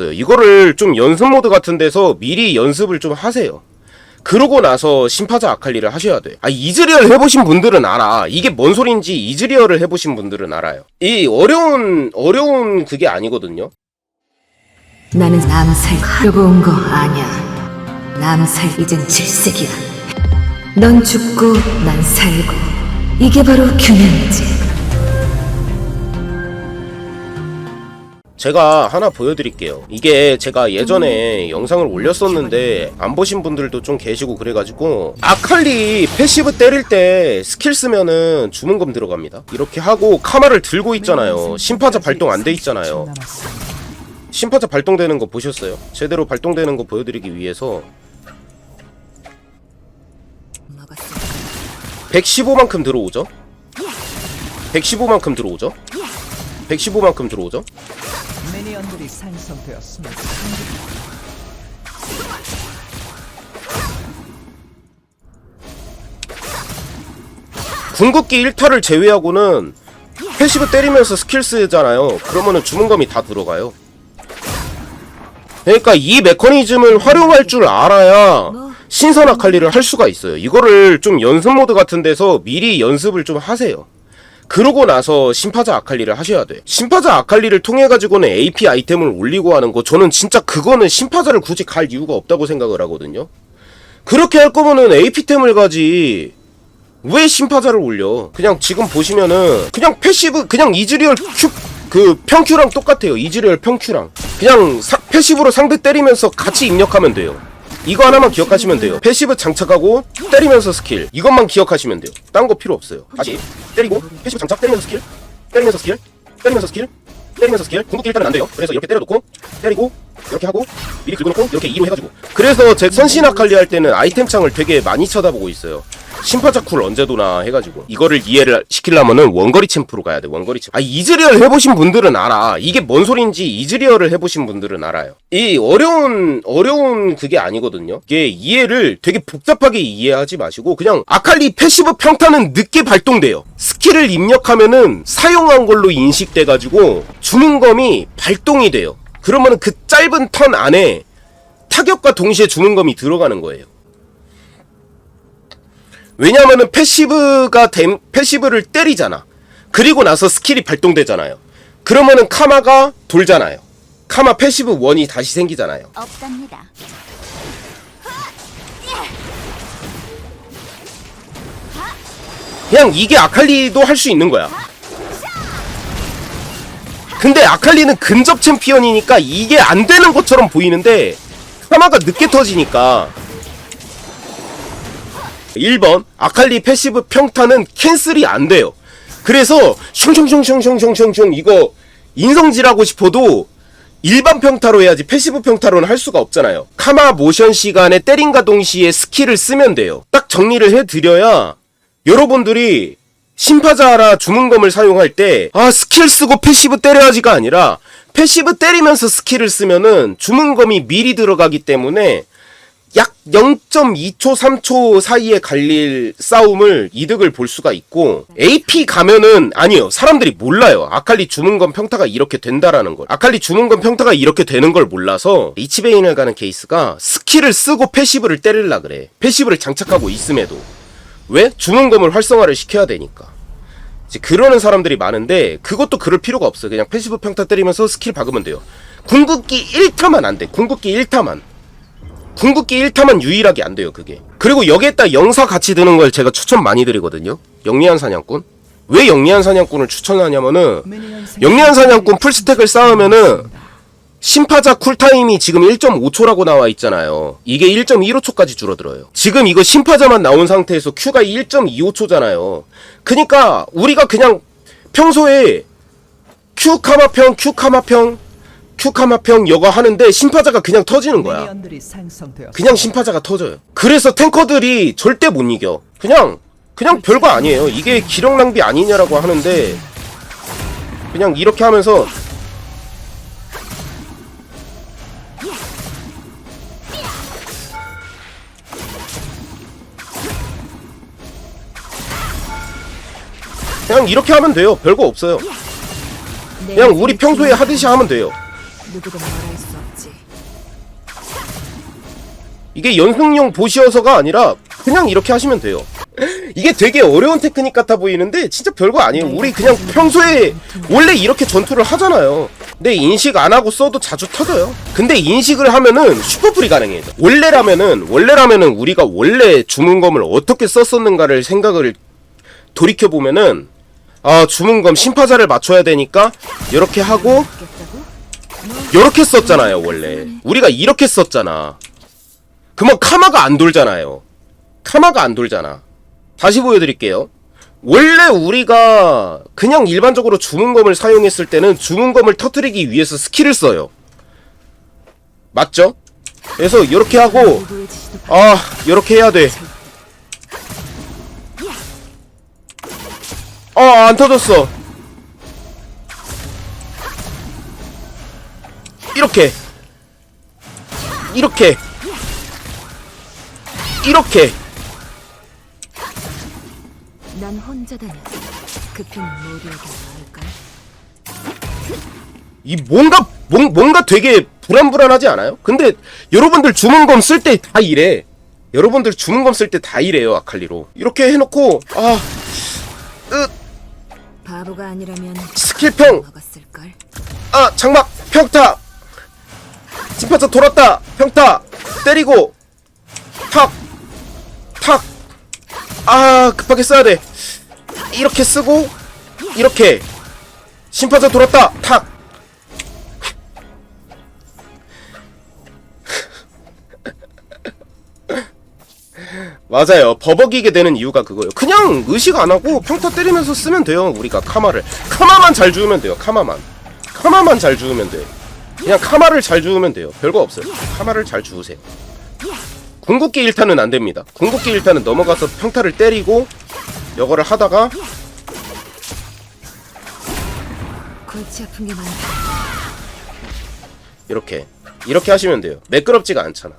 이거를 좀 연습 모드 같은 데서 미리 연습을 좀 하세요. 그러고 나서 심파자 아칼리를 하셔야 돼. 아, 이즈리얼 해보신 분들은 알아. 이게 뭔 소린지 이즈리얼을 해보신 분들은 알아요. 이 어려운, 어려운 그게 아니거든요. 나는 남살 하려고 온 거 아냐. 남살 이젠 질색이야. 넌 죽고 난 살고. 이게 바로 균형이지. 제가 하나 보여드릴게요. 이게 제가 예전에 영상을 올렸었는데 안 보신 분들도 좀 계시고 그래가지고 아칼리 패시브 때릴 때 스킬 쓰면은 주문검 들어갑니다. 이렇게 하고 카마를 들고 있잖아요. 심파자 발동 안 돼 있잖아요. 심파자 발동되는 거 보셨어요? 제대로 발동되는 거 보여드리기 위해서 115만큼 들어오죠? 115만큼 들어오죠? 115만큼 들어오죠? 미니언들이 생성되었습니다. 궁극기 1타를 제외하고는 패시브 때리면서 스킬 쓰잖아요. 그러면은 주문검이 다 들어가요. 그러니까 이 메커니즘을 활용할 줄 알아야 신선 아칼리를 할 수가 있어요. 이거를 좀 연습 모드 같은 데서 미리 연습을 좀 하세요. 그러고 나서 심파자 아칼리를 하셔야 돼. 심파자 아칼리를 통해 가지고는 AP 아이템을 올리고 하는 거 저는 진짜 그거는 심파자를 굳이 갈 이유가 없다고 생각을 하거든요. 그렇게 할 거면은 AP템을 가지. 왜 심파자를 올려? 그냥 지금 보시면은 그냥 패시브 그냥 이즈리얼 큐 그 평큐랑 똑같아요. 이즈리얼 평큐랑 그냥 사, 패시브로 상대 때리면서 같이 입력하면 돼요. 이거 하나만 기억하시면 돼요. 패시브 장착하고 때리면서 스킬 이것만 기억하시면 돼요. 딴 거 필요 없어요. 다시 때리고 패시브 장착 때리면서 스킬 때리면서 스킬 때리면서 스킬 때리면서 스킬 궁극기 일단은 안 돼요. 그래서 이렇게 때려놓고 때리고 이렇게 하고 미리 긁어놓고 이렇게 2로 해가지고 그래서 제 선신 아칼리 할 때는 아이템 창을 되게 많이 쳐다보고 있어요. 심파자 쿨 언제 도나 해가지고 이거를 이해를 시키려면은 원거리 챔프로 가야 돼 원거리 챔프. 아 이즈리얼 해보신 분들은 알아. 이게 뭔 소린지 이즈리얼을 해보신 분들은 알아요. 이 어려운 어려운 그게 아니거든요. 이게 이해를 되게 복잡하게 이해하지 마시고 그냥 아칼리 패시브 평타는 늦게 발동돼요. 스킬을 입력하면은 사용한 걸로 인식돼가지고 주문검이 발동이 돼요. 그러면은 그 짧은 턴 안에 타격과 동시에 주문검이 들어가는 거예요 왜냐면은 패시브가 된 패시브를 때리잖아. 그리고 나서 스킬이 발동되잖아요. 그러면은 카마가 돌잖아요. 카마 패시브 원이 다시 생기잖아요. 없답니다. 그냥 이게 아칼리도 할 수 있는 거야. 근데 아칼리는 근접 챔피언이니까 이게 안 되는 것처럼 보이는데 카마가 늦게 터지니까 1번 아칼리 패시브 평타는 캔슬이 안 돼요. 그래서 슝슝슝슝슝슝슝 이거 인성질하고 싶어도 일반 평타로 해야지 패시브 평타로는 할 수가 없잖아요. 카마 모션 시간에 때린과 동시에 스킬을 쓰면 돼요. 딱 정리를 해드려야 여러분들이 심파자라 주문검을 사용할 때, 아, 스킬 쓰고 패시브 때려야지가 아니라, 패시브 때리면서 스킬을 쓰면은 주문검이 미리 들어가기 때문에 약 0.2초, 3초 사이에 갈릴 싸움을 이득을 볼 수가 있고, AP 가면은, 아니요, 사람들이 몰라요. 아칼리 주문검 평타가 이렇게 된다라는 걸. 아칼리 주문검 평타가 이렇게 되는 걸 몰라서, 리치베인을 가는 케이스가 스킬을 쓰고 패시브를 때릴라 그래. 패시브를 장착하고 있음에도. 왜? 주문검을 활성화를 시켜야 되니까. 이제 그러는 사람들이 많은데 그것도 그럴 필요가 없어요. 그냥 패시브 평타 때리면서 스킬 박으면 돼요. 궁극기 1타만 안 돼. 궁극기 1타만. 궁극기 1타만 유일하게 안 돼요, 그게. 그리고 여기에다 영사 같이 드는 걸 제가 추천 많이 드리거든요. 영리한 사냥꾼. 왜 영리한 사냥꾼을 추천하냐면은 영리한 사냥꾼 풀스택을 쌓으면은 심파자 쿨타임이 지금 1.5초라고 나와 있잖아요. 이게 1.15초까지 줄어들어요. 지금 이거 심파자만 나온 상태에서 Q가 1.25초잖아요. 그니까 우리가 그냥 평소에 Q 카마평, Q 카마평, Q 카마평 이거 하는데 심파자가 그냥 터지는 거야. 미니언들이. 그냥 심파자가 터져요. 그래서 탱커들이 절대 못 이겨. 그냥 그냥 별거 아니에요. 이게 기력 낭비 아니냐라고 하는데 그냥 이렇게 하면서 그냥 이렇게 하면 돼요. 별거 없어요. 그냥 우리 평소에 하듯이 하면 돼요. 누구도 말할 수. 없지. 이게 연승용 보시어서가 아니라 그냥 이렇게 하시면 돼요. 이게 되게 어려운 테크닉 같아 보이는데 진짜 별거 아니에요. 우리 그냥 평소에 원래 이렇게 전투를 하잖아요. 근데 인식 안 하고 써도 자주 터져요. 근데 인식을 하면은 슈퍼풀이 가능해요. 원래라면은 원래라면은 우리가 원래 주문검을 어떻게 썼었는가를 생각을 돌이켜 보면은 아 주문검 심파자를 맞춰야 되니까 이렇게 하고 이렇게 썼잖아요 원래 우리가 이렇게 썼잖아 그러면 카마가 안 돌잖아요. 카마가 안 돌잖아. 다시 보여드릴게요. 원래 우리가 그냥 일반적으로 주문검을 사용했을 때는 주문검을 터뜨리기 위해서 스킬을 써요. 맞죠? 그래서 이렇게 하고 아 이렇게 해야 돼. 아 안 터졌어. 이렇게 이렇게 이렇게 난 혼자다면 급히는 모두에게 나을까? 이 뭔가 뭔, 뭔가 되게 불안불안하지 않아요? 근데 여러분들 주문검 쓸 때 다 이래. 여러분들 주문검 쓸 때 다 이래요 아칼리로. 이렇게 해놓고 아 으, 바보가 아니라면 스킬평 먹었을걸. 아 장막 평타 진파자 돌았다 평타 때리고 탁탁아 급하게 써야 돼 이렇게 쓰고 이렇게 심파자 돌았다 탁 맞아요. 버벅이게 되는 이유가 그거예요. 그냥 의식 안 하고 평타 때리면서 쓰면 돼요. 우리가 카마를 카마만 잘 주우면 돼요. 카마만 카마만 잘 주우면 돼. 그냥 카마를 잘 주우면 돼요. 별거 없어요. 카마를 잘 주우세요. 궁극기 1타는 안 됩니다. 궁극기 1타는 넘어가서 평타를 때리고 이거를 하다가 골치 아픈 게 많다. 이렇게 이렇게 하시면 돼요. 매끄럽지가 않잖아.